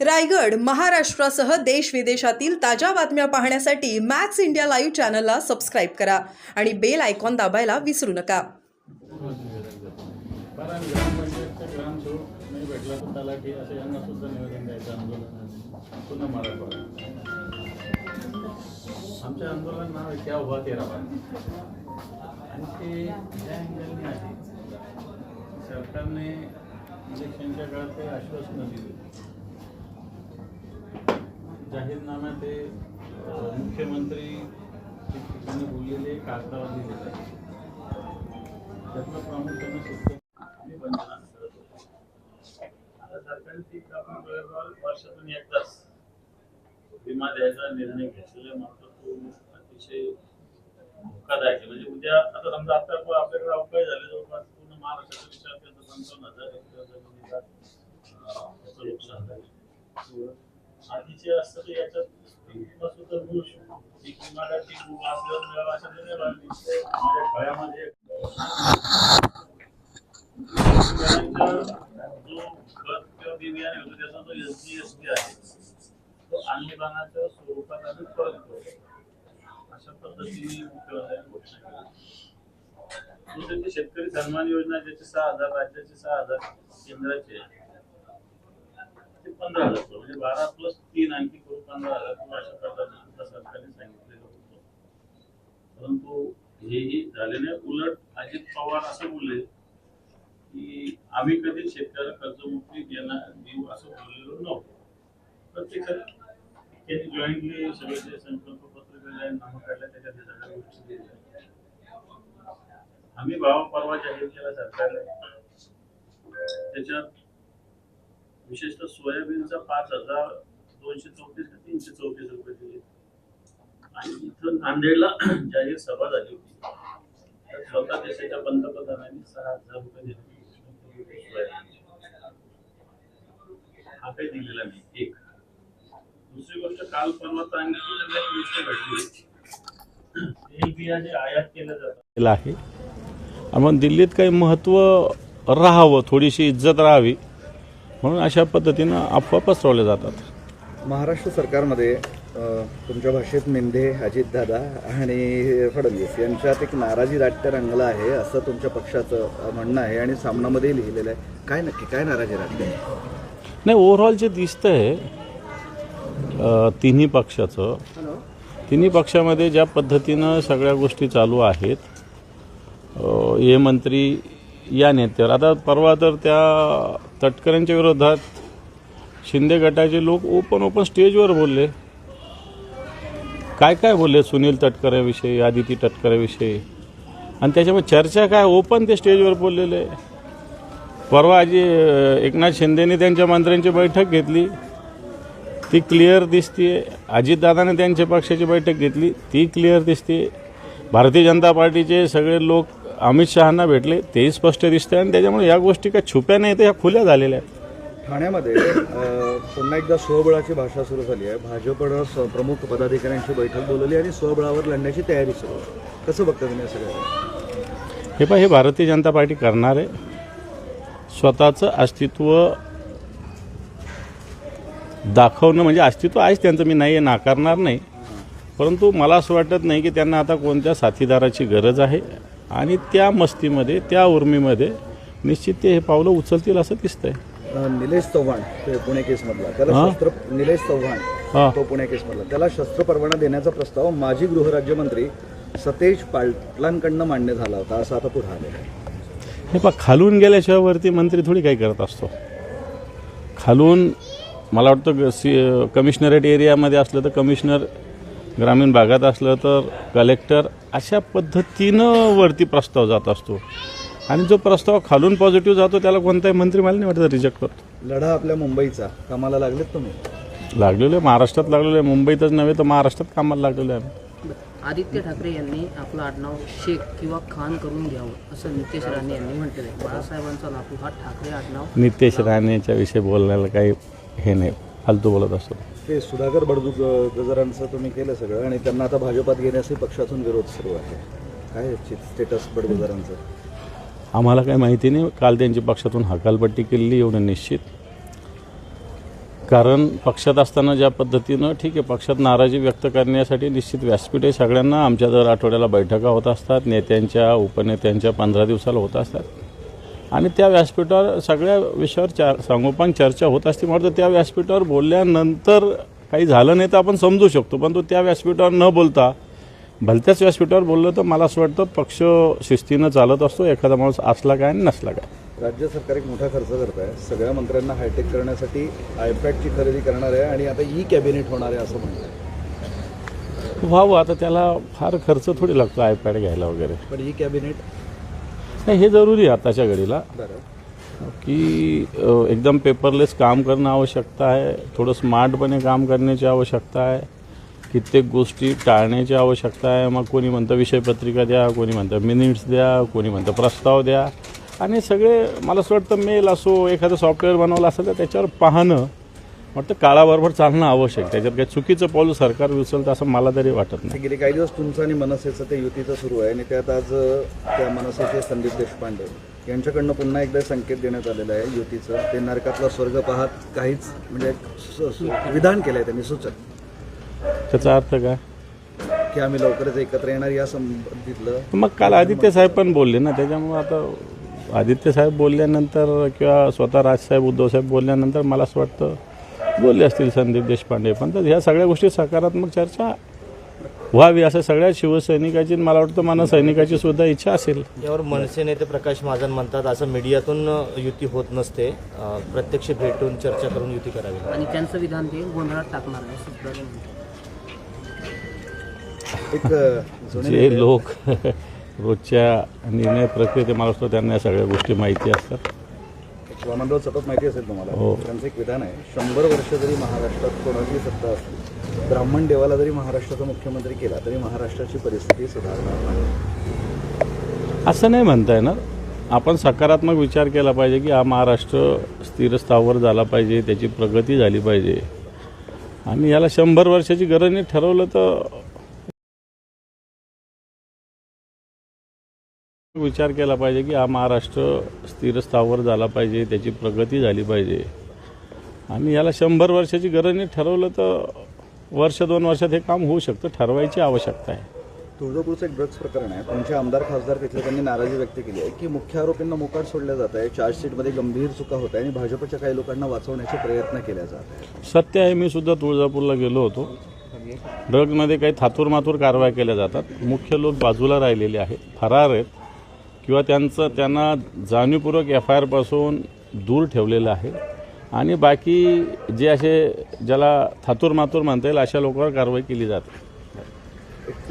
रायगड महाराष्ट्रासह देश विदेशातील ताज्या बातम्या पाहण्यासाठी मॅक्स इंडिया लाईव्ह चॅनलला सबस्क्राईब करा आणि बेल आयकॉन दाबायला विसरू नका. आमच्या ग्रामपंचायतचा ग्रामसेवक नाही आंदोलन नाव क्या हुआ तेरा आणि ते ज्या अँगलने आहे. सरकारने इलेक्शनच्या काळात काही आश्वासनं दिली. जाहीरनाम्यात ते मुख्यमंत्री ठिकठिकाणी बोललेले कागदावर दिलेले आहे त्यातलं प्रामुख्याने सुद्धा मी करत होतो. आता सरकारने ती आपण वर्षातून एकदाच. विमा द्यायचा निर्णय घेतलेला मात्र तो अतिशय धोकादायक आहे. म्हणजे उद्या आता समजा आता आपल्याकडे अवकाळी झाले जवळपास पूर्ण महाराष्ट्राचा विचार केला तर पंचावन्न हजार हेक्टर जमिनीचा नुकसान झालं. आधीचे असतं ते याच्यात सुद्धा मिळू शकतो. पीक विमा असल्यावर मिळावा अशा नाही माझ्या फळ्यामध्ये जो खत किंवा बी बियाणे त्याचा जो एस डी एस टी आहे. तो अनुदानाच्या स्वरूपात आम्ही परत करतो अशा पद्धतीने घोषणा केली. शेतकरी सन्मान योजना ज्याचे सहा हजार राज्याचे सहा हजार केंद्राचे ते पंधरा हजार म्हणजे बारा प्लस तीन आणखी करून पंधरा हजार अशा सरकारने सांगितलेलं होतं. परंतु हेही झाले नाही उलट अजित पवार असं बोलले की आम्ही कधी शेतकऱ्याला कर्जमुक्ती देणार देऊ असं बोललेलो नव्हतो. प्रत्यक्षात त्यांनी जॉईंटली सगळे संकल्प पत्र केले नाम काढल्या त्याच्यात सगळ्या गोष्टी दिल्या. आम्ही भाव परवा जाहीर केला सरकारने त्याच्यात विशेषतः सोयाबीनचा पाच हजार दोनशे चौतीस का तीनशे चौतीस रुपये दिले. आणि इथं नांदेडला जाहीर सभा झाली होती. तर स्वतः देशाच्या पंतप्रधानांनी सहा हजार रुपये दिले. हा काही दिलेला नाही. एक. दुसरी गोष्ट काल परवा तर आणखी एक गोष्ट घडली जे आयात केलं जातं. आहे. आपण मग दिल्लीत काही महत्त्व राहावं थोडीशी इज्जत राहावी. म्हणून अशा पद्धतीनं अफवा पसरवल्या जातात. महाराष्ट्र सरकारमध्ये अ, तुमच्या भाषेत मेंढे अजितदादा आणि फडणवीस यांच्यात एक नाराजी नाट्य रंगलं आहे असं तुमच्या पक्षाचं अ, म्हणणं आहे आणि सामनामध्ये लिहिलेलं आहे. काय नक्की काय नाराजी नाट्य आहे? नाही ओव्हरऑल जे दिसतंय अ, तिन्ही पक्षाचं तिन्ही पक्षामध्ये ज्या पद्धतीनं सगळ्या गोष्टी चालू आहेत अ, हे मंत्री या नेत्यावर. आता परवा तर त्या तटकऱ्यांच्या विरोधात शिंदे गटाचे लोक ओपन ओपन स्टेजवर बोलले. काय काय बोलले सुनील तटकऱ्याविषयी आदिती तटकऱ्याविषयी आणि त्याच्यामुळे चर्चा काय? ओपन ते स्टेजवर बोललेले. परवा आजी एकनाथ शिंदेने त्यांच्या मंत्र्यांची बैठक घेतली. ती क्लिअर दिसते अजितदादाने त्यांच्या पक्षाची बैठक घेतली. ती क्लिअर दिसते भारतीय जनता पार्टीचे सगळे लोक अमित शहाना भेटले तेही स्पष्ट दिसते आणि त्याच्यामुळे या गोष्टी काय छुप्या नाही तर ह्या खुल्या झालेल्या आहेत. ठाण्यामध्ये पुन्हा एकदा स्वबळाची भाषा सुरू झाली आहे. भाजपनं प्रमुख पदाधिकाऱ्यांची बैठक बोलवली आणि स्वबळावर लढण्याची तयारी सुरू आहे. कसं बघता तुम्ही हे सगळं हे पहा हे भारतीय जनता पार्टी करणार आहे. स्वतःचं अस्तित्व दाखवणं म्हणजे अस्तित्व आहेच त्यांचं मी नाही आहे नाकारणार नाही. परंतु मला असं वाटत नाही की त्यांना आता कोणत्या साथीदाराची गरज आहे. आणि त्या मस्तीमध्ये त्या उर्मीमध्ये निश्चित ते हे पावलं उचलतील असं दिसतंय. निलेश चव्हाण ते पुणे केसमधला. त्याला हा? शस्त्र निलेश चव्हाण तो पुणे केसमधला. त्याला शस्त्र परवाना देण्याचा प्रस्ताव माजी गृहराज्यमंत्री सतेज पाटलांकडनं मान्य झाला होता असं आता पुढे आलेलं आहे हे पहा खालून गेल्याशिवाय वरती मंत्री थोडी काही करत असतो. खालून मला वाटतं ग- सी कमिशनरेट एरियामध्ये असलं तर कमिशनर ग्रामीण भागात असलं तर कलेक्टर अशा पद्धतीनं वरती प्रस्ताव जात असतो. आणि जो प्रस्ताव खालून पॉझिटिव्ह जातो त्याला कोणताही मंत्री मला नाही वाटत रिजेक्ट करतो. लढा आपल्या मुंबईचा. कामाला लागलेत तुम्ही? लागलेलो आहे महाराष्ट्रात लागलेलो आहे. मुंबईतच नव्हे तर महाराष्ट्रात कामाला लागलेलो आहे आम्ही. आदित्य ठाकरे यांनी आपलं आडनाव शेख किंवा खान करून घ्यावं असं नितेश राणे यांनी म्हटलेलं आहे बाळासाहेबांचा नातू हा ठाकरे आडनाव. नितेश राणेच्या विषयी बोलण्याला काही हे नाही फालतू बोलत असतो. ते सुधाकर बडदू गजरांचं तुम्ही केलं सगळं आणि त्यांना आता भाजपात घेण्यासही पक्षातून विरोध सुरू आहे. काय स्टेटस बडगुजरांचं? आम्हाला काही माहिती नाही. काल त्यांची पक्षातून हकालपट्टी केलेली एवढं निश्चित. कारण पक्षात असताना ज्या पद्धतीनं ठीक आहे पक्षात नाराजी व्यक्त करण्यासाठी निश्चित व्यासपीठ आहे सगळ्यांना. आमच्या दर आठवड्याला बैठका होत असतात. नेत्यांच्या उपनेत्यांच्या पंधरा दिवसाला होत असतात. आणि त्या व्यासपीठावर सगळ्या विषयावर चार सांगोपांग चर्चा होत असते. म्हटलं त्या व्यासपीठावर बोलल्यानंतर काही झालं नाही तर आपण समजू शकतो. पण तो त्या व्यासपीठावर न बोलता भलत्याच व्यासपीठावर बोललं तर मला असं वाटतं पक्ष शिस्तीनं चालत असतो. एखादा माणूस असला काय आणि नसला काय. राज्य सरकार एक मोठा खर्च करत आहे. सगळ्या मंत्र्यांना हायटेक करण्यासाठी आयपॅडची खरेदी करणार आहे आणि आता ई कॅबिनेट होणार आहे असं म्हणतात. व्हावं आता त्याला फार खर्च थोडी लागतो आयपॅड घ्यायला वगैरे. पण ई कॅबिनेट नाही हे जरुरी आहे आताच्या घडीला. की एकदम पेपरलेस काम करणं आवश्यकता आहे थोडं स्मार्टपणे काम करण्याची आवश्यकता आहे कित्येक गोष्टी टाळण्याची आवश्यकता आहे. मग कोणी म्हणतं विषयपत्रिका द्या कोणी म्हणतं मिनिट्स द्या कोणी म्हणतं प्रस्ताव द्या. आणि सगळे मला असं वाटतं मेल असो एखादं सॉफ्टवेअर बनवलं असेल तर त्याच्यावर पाहणं वाटतं काळाबरोबर चालणं आवश्यक त्याच्यात काही चुकीचं पाऊल सरकार उचलतं असं मला तरी वाटत नाही. गेले काही दिवस तुमचं आणि मनसेचं ते युतीचं सुरू आहे आणि त्यात आज त्या मनसेचे संदीप देशपांडे यांच्याकडनं पुन्हा एकदा संकेत देण्यात आलेला आहे युतीचं. ते नरकातला स्वर्ग पाहत काहीच म्हणजे विधान केलंय त्यांनी सूचक. त्याचा अर्थ काय? की आम्ही लवकरच एकत्र येणार या संबंधितलं. मग काल आदित्य साहेब पण बोलले ना त्याच्यामुळे आता आदित्य साहेब बोलल्यानंतर किंवा स्वतः राजसाहेब उद्धव साहेब बोलल्यानंतर मला असं वाटतं बोलले असतील संदीप देशपांडे पण तर ह्या सगळ्या गोष्टी सकारात्मक चर्चा व्हावी असं सगळ्या शिवसैनिकाची मला वाटतं मनसैनिकाची सुद्धा इच्छा असेल. यावर मनसे नेते प्रकाश महाजन म्हणतात असं मीडियातून युती होत नसते. प्रत्यक्ष भेटून चर्चा करून युती करावी आणि त्यांचं विधान ते गोंधळात टाकणार आहे जे लोक रोजच्या निर्णय प्रक्रियेत मला वाटतं त्यांना या सगळ्या गोष्टी माहिती असतात. वामनराव सतत माहिती असेल तुम्हाला हो. त्यांचं एक विधान आहे शंभर वर्ष जरी महाराष्ट्रात कोणाची सत्ता असली ब्राह्मण देवाला जरी महाराष्ट्राचा मुख्यमंत्री केला तरी महाराष्ट्राची परिस्थिती सुधारणार नाही. असं नाही म्हणता येणार आपण सकारात्मक विचार केला पाहिजे की हा महाराष्ट्र स्थिर स्थावर झाला पाहिजे त्याची प्रगती झाली पाहिजे. आणि याला शंभर वर्षाची गरज नाही ठरवलं तर विचार केला पाहिजे की हा महाराष्ट्र स्थिर स्थावर झाला पाहिजे त्याची प्रगती झाली पाहिजे. आणि याला शंभर वर्षाची गरज नाही ठरवलं तर वर्ष दोन वर्षात हे काम होऊ शकतं ठरवायची आवश्यकता आहे. तुळजापूरचं एक ड्रग्ज प्रकरण आहे. तुमचे आमदार खासदार तिथले त्यांनी नाराजी व्यक्त केली आहे की मुख्य आरोपींना मोकाट सोडलं जात आहे चार्जशीटमध्ये गंभीर चुका होत आहे आणि भाजपच्या काही लोकांना वाचवण्याचे प्रयत्न केले जात आहेत. सत्य आहे मी सुद्धा तुळजापूरला गेलो होतो. ड्रग्जमध्ये काही थातूर मातूर कारवाया केल्या जातात. मुख्य लोक बाजूला राहिलेले आहेत फरार आहेत. किंवा त्यांचं त्यांना जाणीवपूर्वक एफ आय आरपासून दूर ठेवलेलं आहे. आणि बाकी जे असे ज्याला थातूर मातूर म्हणता येईल अशा लोकांवर कारवाई केली जाते. एक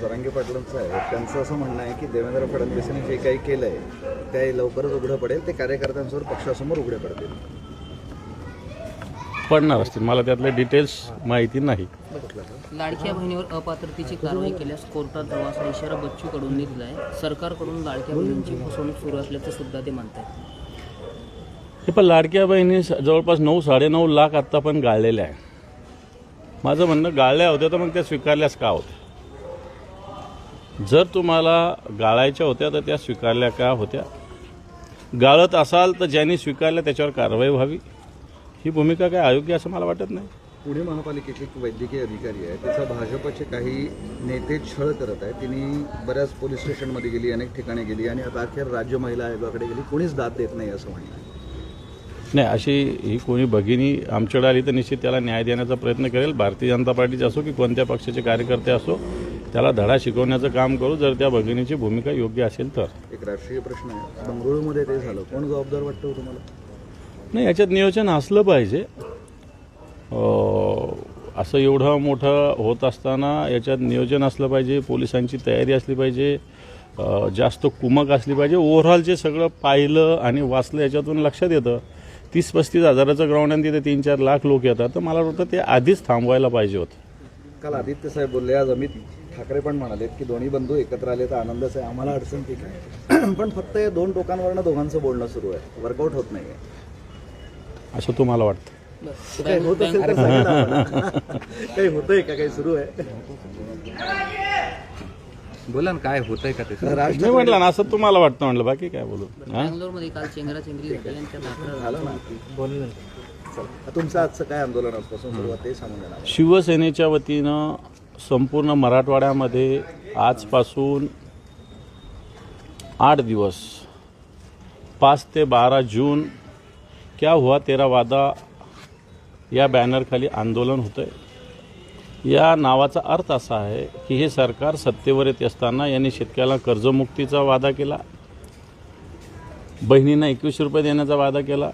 जरांगे पाटलांचं आहे. त्यांचं असं म्हणणं आहे की देवेंद्र फडणवीसांनी जे काही केलं आहे ते लवकरच उघडं पडेल. ते कार्यकर्त्यांसमोर पक्षासमोर उघडे पडतील. पडणार असतील. मला त्यातले डिटेल्स माहिती नाही. लाडक्या बहिणीवर अपात्रतेची कारवाई केल्यास कोर्टात जाऊ असा इशारा बच्चूकडून दिला आहे सरकारकडून लाडक्या बहिणींची फसवणूक सुरू असल्याचं सुद्धा ते म्हणतात हे पण लाडक्या बहिणी जवळपास नऊ साडेनऊ लाख आत्ता पण गाळलेल्या आहे. माझं म्हणणं गाळल्या होत्या तर मग त्या स्वीकारल्यास का होत्या? जर तुम्हाला गाळायच्या होत्या तर त्या स्वीकारल्या का होत्या? गाळत असाल तर ज्यांनी स्वीकारल्या त्याच्यावर कारवाई व्हावी. ही भूमिका काय अयोग्य असं मला वाटत नाही. पुणे महापालिकेचे एक वैद्यकीय अधिकारी आहे त्याचा भाजपचे काही नेते छळ करत आहे तिने बऱ्याच पोलीस स्टेशनमध्ये गेली अनेक ठिकाणी गेली आणि आता अखेर राज्य महिला आयोगाकडे गेली. कोणीच दाद देत नाही असं म्हणणं आहे. नाही अशी ही कोणी भगिनी आमच्याकडे आली तर निश्चित त्याला न्याय देण्याचा प्रयत्न करेल. भारतीय जनता पार्टीचे असो की कोणत्या पक्षाचे कार्यकर्ते असो त्याला धडा शिकवण्याचं काम करू जर त्या भगिनीची भूमिका योग्य असेल तर. एक राष्ट्रीय प्रश्न आहे. बंगळुरूमध्ये ते झालं. कोण जबाबदार वाटतं हो तुम्हाला? नाही याच्यात नियोजन असलं पाहिजे. असं एवढं मोठं होत असताना याच्यात नियोजन असलं पाहिजे पोलिसांची तयारी असली पाहिजे जास्त कुमक असली पाहिजे. ओव्हरऑल जे सगळं पाहिलं आणि वाचलं याच्यातून लक्षात येतं. तीस पस्तीस हजाराचं ग्राउंड आणि तिथे तीन चार लाख लोक येतात. तर मला वाटतं ते आधीच थांबवायला पाहिजे होतं. काल आदित्य साहेब बोलले आज अमित ठाकरे पण म्हणालेत की दोन्ही बंधू एकत्र आले तर आनंदच आहे. आम्हाला अडचण ठीक आहे. पण फक्त या दोन टोकांवरनं दोघांचं बोलणं सुरू आहे. वर्कआउट होत नाही असं तुम्हाला वाटतं? काही होत असेल तर सांगा ना आम्हाला. काही होतंय का? काही सुरू आहे? बोला ना काय होतंय का ते? मी म्हटलं ना असं तुम्हाला वाटतं म्हटलं बाकी काय बोलू? हां? बँगलोरमध्ये काल चेंगराचेंगरी झाली आणि त्या दाखला झालं ना. बोल चला. तुमचं आजचं काय आंदोलन आजपासून सुरुवात ते सांगून देणार. शिवसेनेच्या वतीनं संपूर्ण मराठवाड्यामध्ये आजपासून आठ दिवस पाच ते बारा जून क्या हुआ तेरा वादा या बॅनरखाली आंदोलन होतं आहे या नावाचा अर्थ असा आहे की हे सरकार सत्तेवर येत असताना यांनी शेतकऱ्याला कर्जमुक्तीचा वादा केला. बहिणींना एकवीसशे रुपये देण्याचा वादा केला.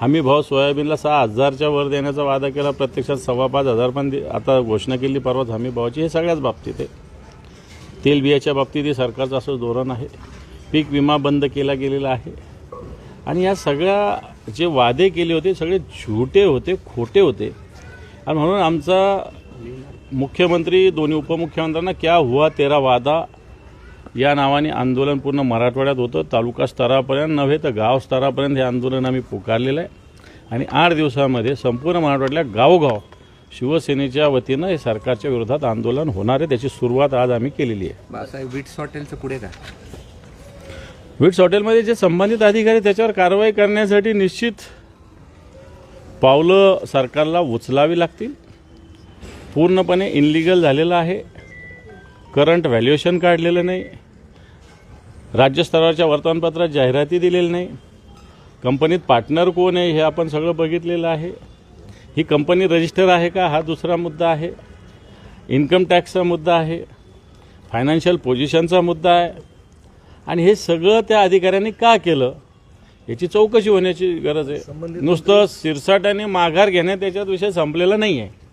हमी भाव सोयाबीनला सहा हजारच्या वर देण्याचा वादा केला. प्रत्यक्षात सव्वा पाच हजार पण दे- आता घोषणा केली परवाच हमी भावाची. हे सगळ्याच बाबतीत आहे. तेलबियाच्या बाबतीत हे सरकारचं असं धोरण आहे. पीक विमा बंद केला गेलेला आहे. आणि या सगळ्या जे वादे केले होते सगळे झुटे होते खोटे होते. आणि म्हणून आमचा मुख्यमंत्री दोन्ही उपमुख्यमंत्र्यांना क्या हुआ तेरा वादा या नावाने आंदोलन पूर्ण मराठवाड्यात होतं. तालुका स्तरापर्यंत नव्हे तर गाव स्तरापर्यंत हे आंदोलन आम्ही पुकारलेलं आहे. आणि आठ दिवसामध्ये संपूर्ण मराठवाड्यातल्या गावोगाव शिवसेनेच्या वतीनं हे सरकारच्या विरोधात आंदोलन होणार आहे. त्याची सुरुवात आज आम्ही केलेली आहे. बाळासाहेब वीट्स हॉटेलचं पुढे काय? विट्स हॉटेलमध्ये जे संबंधित अधिकारी त्याच्यावर कारवाई करण्यासाठी निश्चित पावलं सरकारला उचलावी लागतील. पूर्णपणे इनलिगल झालेलं आहे. करंट व्हॅल्युएशन काढलेलं नाही. राज्यस्तरावरच्या वर्तमानपत्रात जाहिराती दिलेली नाही. कंपनीत पार्टनर कोण आहे हे आपण सगळं बघितलेलं आहे. ही कंपनी रजिस्टर आहे का? हा दुसरा मुद्दा आहे. इन्कम टॅक्सचा मुद्दा आहे. फायनान्शियल पोझिशनचा मुद्दा आहे. आणि हे सगळं त्या अधिकाऱ्यांनी का केलं? याची चौकशी होण्याची गरज आहे. नुसतं सिरसाट आणि माघार घेण्यात त्याच्यात विषय संपलेला नाही आहे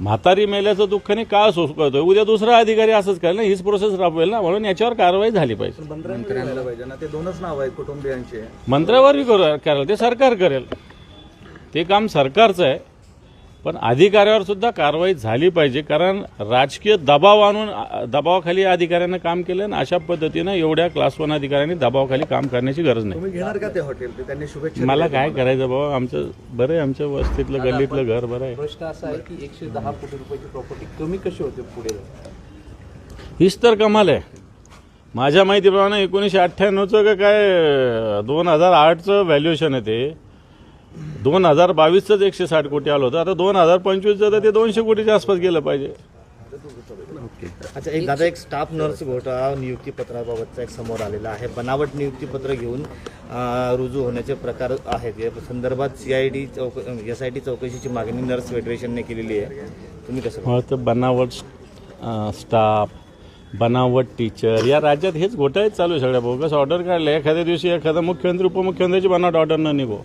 म्हातारी मेल्याचं दुःख नाही का सोसतोय उद्या दुसरा अधिकारी असंच करेल ना? हीच प्रोसेस राबवेल ना? म्हणून याच्यावर कारवाई झाली पाहिजे. मंत्र्यांनी व्हायला पाहिजे ना? ते दोनच नाव आहेत कुटुंबियांचे. मंत्र्यावरही करू करेल. ते सरकार करेल. ते काम सरकारचं आहे. पण अधिकाऱ्यावर सुद्धा कारवाई झाली पाहिजे कारण राजकीय दबाव आणून दबावाखाली या अधिकाऱ्यांना काम केलं आणि अशा पद्धतीनं एवढ्या क्लास वन अधिकाऱ्यांनी दबावाखाली काम करण्याची गरज नाही. तुम्ही घेणार का ते हॉटेल ते त्यांनी शुभेच्छा मला काय करायचं बाबा? आमचं बरं आहे आमच्या वस्तीतलं गल्लीतलं घर बरं आहे. प्रश्न असा आहे की एकशे दहा कोटी रुपयाची प्रॉपर्टी कमी कशी होते पुढे? हीच तर कमाल आहे. माझ्या माहितीप्रमाणे एकोणीसशे अठ्ठ्याण्णवचं का काय दोन हजार आठचं व्हॅल्युएशन आहे ते. दोन हजार बावीसचंच एकशे साठ कोटी आलं होतं. आता दोन हजार पंचवीसचं तर ते दोनशे कोटीच्या आसपास गेलं पाहिजे. अच्छा एक दादा एक स्टाफ नर्स घोटाळा नियुक्तीपत्राबाबतचा एक समोर आलेला आहे. बनावट नियुक्तीपत्र घेऊन अं, रुजू होण्याचे प्रकार आहेत. या संदर्भात सी आय डी चौक एस आय टी चौकशीची मागणी नर्स फेडरेशनने केलेली आहे. तुम्ही कसं तर बनावट अं, स्टाफ बनावट टीचर या राज्यात हेच घोटाळेच चालू आहे सगळ्या बोगस ऑर्डर काढले एखाद्या दिवशी एखादा मुख्यमंत्री उपमुख्यमंत्र्याची बनावट ऑर्डर न निघो.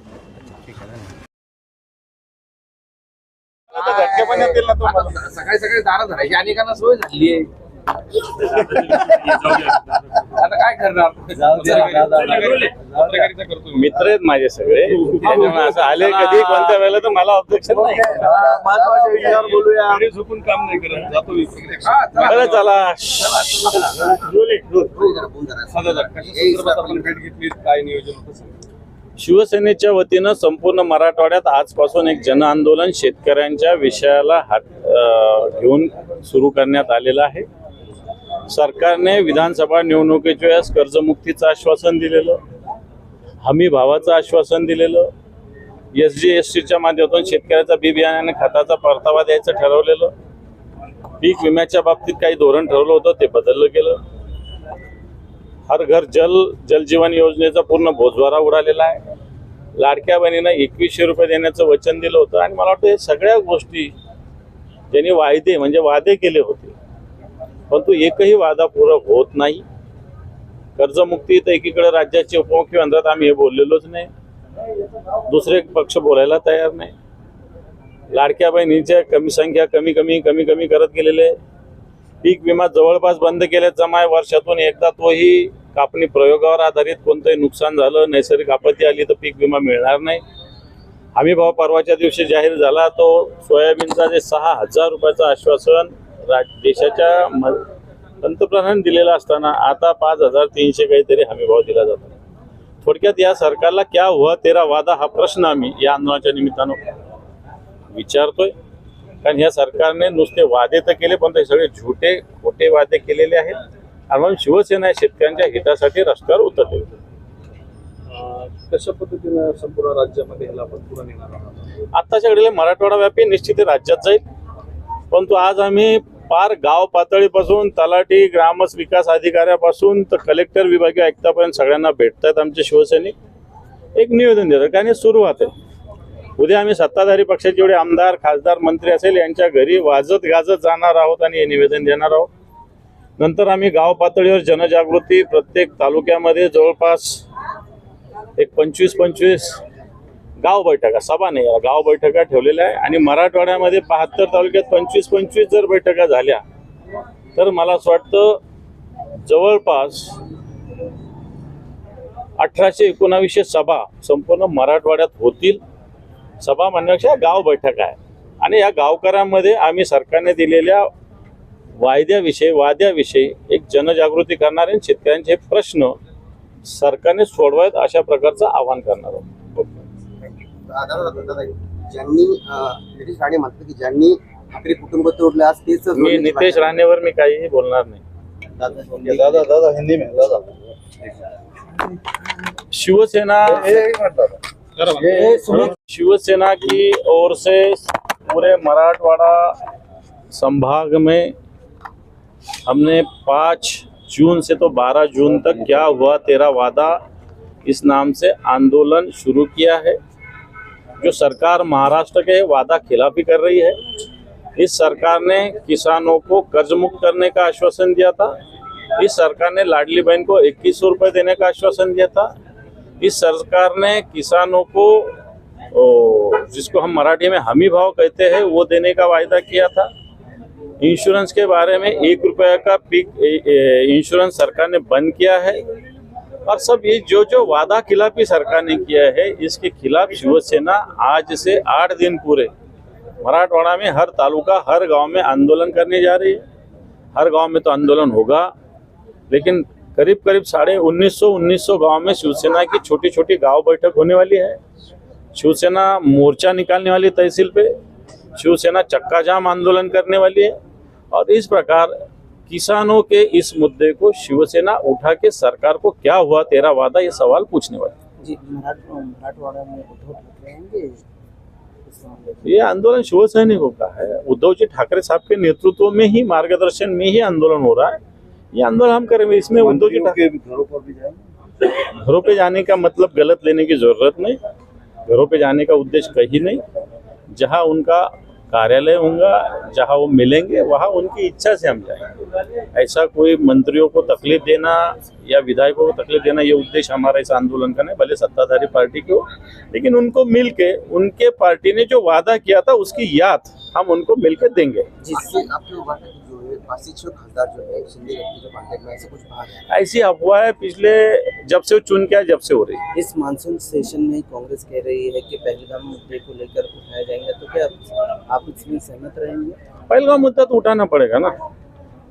सकाळी दारा धरायची. अनेकांना सोय झाली आहे. आता काय करणार? मित्र आहेत माझे सगळे. असं आले कधी कोणत्या वेळेला तर मला ऑब्जेक्शन नाही. महत्त्वाच्या विषयावर बोलूया. झोपून काम नाही करत जातो मी बरं चला. आपण भेट घेतली काय नियोजन होतं शिवसेनेच्या वतीनं संपूर्ण मराठवाड्यात आजपासून एक जन आंदोलन शेतकऱ्यांच्या विषयाला हात घेऊन सुरू करण्यात आलेलं आहे. सरकारने विधानसभा निवडणुकीच्या वेळेस कर्जमुक्तीचं आश्वासन दिलेलं हमी भावाचं आश्वासन दिलेलं एस जी एस टीच्या माध्यमातून शेतकऱ्याचा बी बियाण्याने खताचा परतावा द्यायचं ठरवलेलं पीक विम्याच्या बाबतीत काही धोरण ठरवलं होतं ते बदललं गेलं. हर घर जल जलजीवन योजनेचा पूर्ण भोजवारा उडालेला आहे. लाडक्या बहिणीनं एकवीसशे रुपये देण्याचं वचन दिलं होतं आणि मला वाटतं हे सगळ्या गोष्टी ज्यांनी वायदे म्हणजे वादे केले होते. परंतु एकही वादा पूरक होत नाही. कर्जमुक्ती तर एकीकडे राज्याचे उपमुख्यमंत्र्यात आम्ही हे बोललेलोच नाही. दुसरे पक्ष बोलायला तयार नाही. लाडक्या बहिणीच्या कमी संख्या कमी कमी कमी कमी करत गेलेले आहे. पीक विमा जवळपास बंद केल्याचा माय वर्षातून एकदा तोही कापणी प्रयोगावर आधारित कोणतंही नुकसान झालं नैसर्गिक आपत्ती आली तर पीक विमा मिळणार नाही. हमी भाव परवाच्या दिवशी जाहीर झाला तो सोयाबीनचा जे सहा हजार रुपयाचं आश्वासन राज देशाच्या म- पंतप्रधान दिलेलं असताना आता पाच हजार तीनशे काहीतरी हमी भाव दिला जातो. थोडक्यात या सरकारला क्या हुआ तेरा वादा हा प्रश्न आम्ही या आंदोलनाच्या निमित्तानं विचारतोय. कारण या सरकारने नुसते वादे तर केले पण ते सगळे झुटे खोटे वादे केलेले आहेत. आणि म्हणून शिवसेना शेतकऱ्यांच्या हितासाठी रस्त्यावर उतरले. कशा पद्धतीनं संपूर्ण राज्यामध्ये ह्याला आपण पुढे नेणार आहोत? आत्ताच्या घडीला मराठवाडा व्यापी निश्चित राज्यात जाईल. परंतु आज आम्ही पार गाव पातळीपासून तलाठी ग्रामस विकास अधिकाऱ्यापासून तर कलेक्टर विभागीय आयुक्तापर्यंत सगळ्यांना भेटतात आमचे शिवसैनिक. एक निवेदन देतात कारण सुरुवात आहे. उद्या आम्ही सत्ताधारी पक्षाचे जेवढे आमदार खासदार मंत्री असेल यांच्या घरी वाजत गाजत जाणार आहोत आणि हे निवेदन देणार आहोत. नंतर आम्ही गाव पातळीवर जनजागृती प्रत्येक तालुक्यामध्ये जवळपास एक पंचवीस पंचवीस गाव बैठका सभा नाही या गाव बैठका ठेवलेल्या आहे. आणि मराठवाड्यामध्ये बहात्तर तालुक्यात पंचवीस पंचवीस जर बैठका झाल्या तर मला असं वाटतं जवळपास अठराशे एकोणावीसशे सभा संपूर्ण मराठवाड्यात होतील. सभा म्हणण्यापेक्षा गाव बैठक आहे. आणि या गावकऱ्यांमध्ये आम्ही सरकारने दिलेल्या वायद्याविषयी वाद्याविषयी एक जनजागृती करणारे आणि शेतकऱ्यांचे प्रश्न सरकारने सोडवायत अशा प्रकारचं आवाहन करणार आहोत. दादा दादा ज्यांनी अं, नितेश राणे म्हणतात की ज्यांनी ठाकरे कुटुंब तोडलं आज तेच मी नितेश राणेवर मी काहीही बोलणार नाही. दादा दादा हिंदी में दादा. शिवसेना शिवसेना की ओर से पूरे मराठवाड़ा संभाग में हमने पाँच जून से तो बारह जून तक क्या हुआ तेरा वादा इस नाम से आंदोलन शुरू किया है। जो सरकार महाराष्ट्र के वादा खिलाफी कर रही है। इस सरकार ने किसानों को कर्ज मुक्त करने का आश्वासन दिया था। इस सरकार ने लाडली बहन को इक्कीस सौ रुपये देने का आश्वासन दिया था। इस सरकार ने किसानों को जिसको हम मराठी में हमी भाव कहते हैं, वो देने का वायदा किया था। इंश्योरेंस के बारे में एक रुपये का पीक इंश्योरेंस सरकार ने बंद किया है। और सब ये जो जो वादा खिलाफी सरकार ने किया है, इसके खिलाफ शिवसेना आज से आठ दिन पूरे मराठवाड़ा में हर तालुका, हर गाँव में आंदोलन करने जा रही है। हर गाँव में तो आंदोलन होगा, लेकिन करीब करीब साढ़े उन्नीस सौ उन्नीस सौ गाँव में शिवसेना की छोटी छोटी गाँव बैठक होने वाली है। शिवसेना मोर्चा निकालने वाली तहसील पे शिवसेना चक्का जाम आंदोलन करने वाली है और इस प्रकार किसानों के इस मुद्दे को शिवसेना उठा के सरकार को क्या हुआ तेरा वादा ये सवाल पूछने वाली। ये आंदोलन शिवसैनिकों का है। उद्धव जी ठाकरे साहब के नेतृत्व में ही मार्गदर्शन में ही आंदोलन हो रहा है। ये आंदोलन हम करेंगे। इसमें ठाकरे घरों पर भी जाएँगे? घरों पे जाने का मतलब गलत लेने की ज़रूरत नहीं। घरों पे जाने का उद्देश्य कहीं नहीं। जहाँ उनका कार्यालय होगा जहाँ वो मिलेंगे वहाँ उनकी इच्छा से हम जाएँगे। ऐसा कोई मंत्रियों को तकलीफ़ देना या विधायकों को तकलीफ़ देना ये उद्देश्य हमारा इस आंदोलन का नहीं भले सत्ताधारी पार्टी की हो। लेकिन उनको मिल के उनके पार्टी ने जो वादा किया था उसकी याद हम उनको मिल के देंगे जिससे जो पाचशे छह खासदार जो है शिंदे जो कांटेक्ट में ऐसे कुछ भाग है। ऐसी अफवाह है पिछले जब से चुन के जब से हो रही है। इस मानसून सेशन में कांग्रेस कह रही है कि पहलगाम मुद्दे को लेकर उठाया जाएगा तो क्या आप इसमें सहमत रहेंगे? पहलगाम मुद्दा तो उठाना पड़ेगा ना।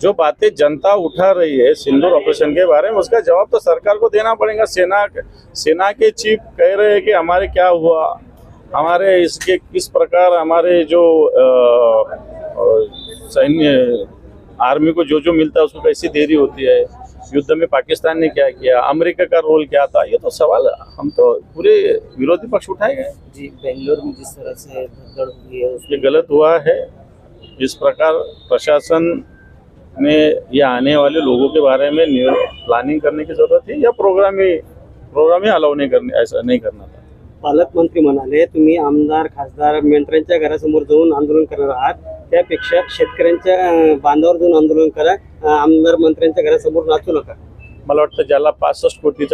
जो बातें जनता उठा रही है सिंदूर ऑपरेशन के बारे में उसका जवाब तो सरकार को देना पड़ेगा। सेना सेना के चीफ कह रहे हैं कि हमारे क्या हुआ हमारे इसके किस प्रकार हमारे जो सैन्य आर्मी को जो जो मिलता है उसको कैसी देरी होती है। युद्ध में पाकिस्तान ने क्या किया? अमेरिका का रोल क्या था? ये तो सवाल हम तो पूरे विरोधी पक्ष उठाएंगे जी बेंगलोर में जिस तरह से भगदड़ हुई है ये उसमें गलत हुआ है। इस प्रकार प्रशासन ने ये आने वाले लोगों के बारे में प्लानिंग करने की जरूरत है या प्रोग्राम ही प्रोग्राम ही अलाउ नहीं करने ऐसा नहीं करना था। पालकमंत्री म्हणाले तुम्ही आमदार खासदार मंत्र्यांच्या घरासमोर जाऊन आंदोलन करणार आहात. त्यापेक्षा शेतकऱ्यांच्या बांधावर जाऊन आंदोलन करा. आमदार मंत्र्यांच्या घरासमोर नाचू नका. मला वाटतं ज्याला पासष्ट कोटीचं